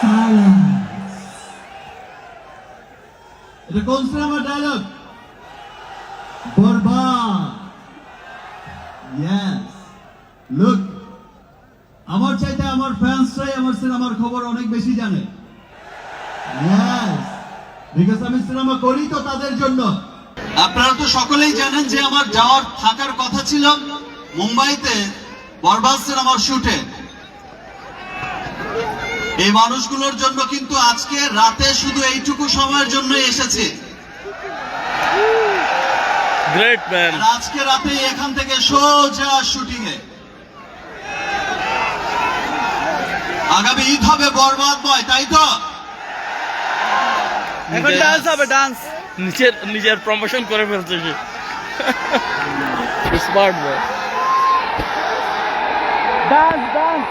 সালা এটা কোন সিনেমার ডায়লগ বরবাদ। ইয়েস লুক আমার চাইতে আমার ফ্যান্সরাই আমার সিনেমার খবর অনেক বেশি জানে। ইয়েস বিকজ আমি সিনেমা করি তো তাদের জন্য। আপনারা তো সকলেই জানেন যে আমার যাওয়ার থাকার কথা ছিল মুম্বাইতে বরবাদ সিনেমার শুটে। এই মানুষগুলোর জন্য কিন্তু আজকে রাতে শুধু এইটুকু সময়ের জন্য এসেছে। Great man. আজকে রাতে এখান থেকে সোজা শুটিং এ। আগামী ঈদ হবে বরবাদময় তাই তো? এখন ডান্স হবে ডান্স নিজের নিজের প্রমোশন করে ফেলছে সে। Smart boy dance dance